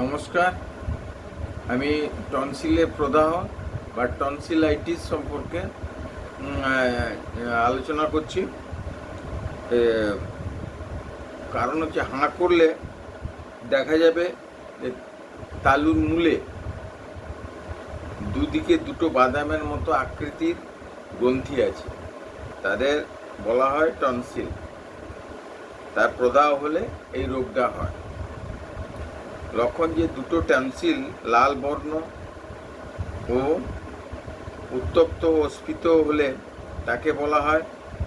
নমস্কার। আমি টনসিলের প্রদাহ বা টনসিলাইটিস সম্পর্কে আলোচনা করছি। কারণ হচ্ছে হাঁ করলে দেখা যাবে যে তালুর মূলে দুদিকে দুটো বাদামের মতো আকৃতির গ্রন্থি আছে। তাদের বলা হয় টনসিল। তার প্রদাহ হলে এই রোগটা হয়। লক্ষণ যে দুটো ট্যান্সিল লাল বর্ণ ও উত্তপ্ত ও স্ফীত হলে তাকে বলা হয়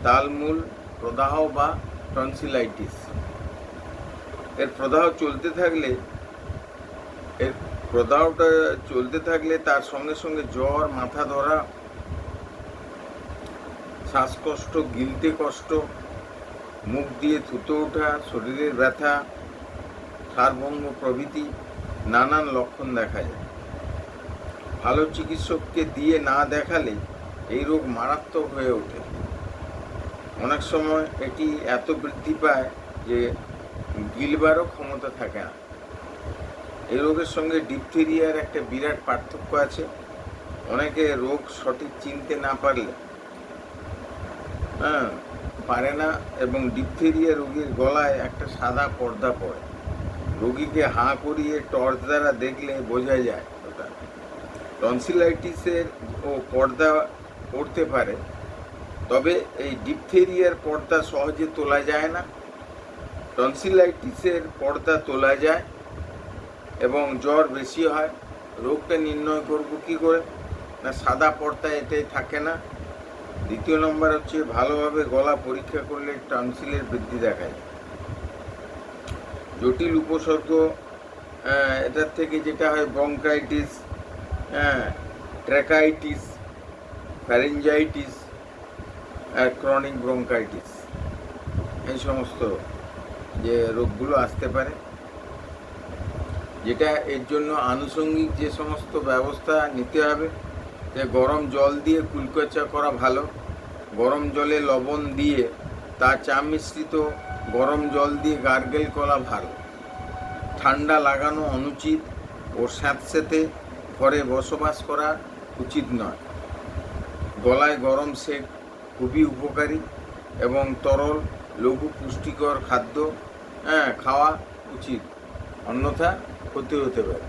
তালমূল প্রদাহ বা টনসিলাইটিস। এর প্রদাহ চলতে থাকলে, এর প্রদাহটা চলতে থাকলে তার সঙ্গে সঙ্গে জ্বর, মাথা ধরা, শ্বাসকষ্ট, গিলতে কষ্ট, মুখ দিয়ে থুতো ওঠা, শরীরের ব্যথা সারভঙ্গ প্রভৃতি নানান লক্ষণ দেখা যায় ভালো চিকিৎসককে দিয়ে না দেখালে এই রোগ মারাত্মক হয়ে ওঠে। অনেক সময় এটি এত বৃদ্ধি পায় যে গিলবারও ক্ষমতা থাকে না। এই রোগের সঙ্গে ডিপথেরিয়ার একটা বিরাট পার্থক্য আছে। অনেকে রোগ সঠিক চিনতে না পারলে হ্যাঁ পারে না এবং ডিপথেরিয়া রোগীর গলায় একটা সাদা পর্দা পড়ে। রোগীকে হাঁ করিয়ে টর্চ দ্বারা দেখলে বোঝা যায় ওটা। টনসিলাইটিসের ও পর্দা পড়তে পারে, তবে এই ডিপথেরিয়ার পর্দা সহজে তোলা যায় না। টনসিলাইটিসের পর্দা তোলা যায় এবং জ্বর বেশি হয়, রোগটা নির্ণয় করব কি করে? না সাদা পর্দা এতে থাকে না? দ্বিতীয় নম্বর হচ্ছে ভালোভাবে গলা পরীক্ষা করলে টনসিলের বৃদ্ধি দেখা যায়। জটিল উপসর্গ আহ, এটার থেকে যেটা হয় ব্রঙ্কাইটিস হ্যাঁ ট্র্যাকাইটিস ফ্যারেঞ্জাইটিস আর ক্রনিক ব্রঙ্কাইটিস এই সমস্ত যে রোগগুলো আসতে পারে। যেটা এর জন্য আনুষঙ্গিক যে সমস্ত ব্যবস্থা নিতে হবে যে গরম জল দিয়ে কুলকচা করা ভালো গরম জলে লবণ দিয়ে তা চা মিশ্রিত গরম জল দিয়ে গার্গেল করা ভালো ঠান্ডা লাগানো অনুচিত ও স্যাঁতস্যাঁতে ঘরে বসবাস করা উচিত নয়। গলায় গরম সেক খুবই উপকারী এবং তরল, লঘু পুষ্টিকর খাদ্য হ্যাঁ খাওয়া উচিত। অন্যথা ক্ষতি হতে পারে।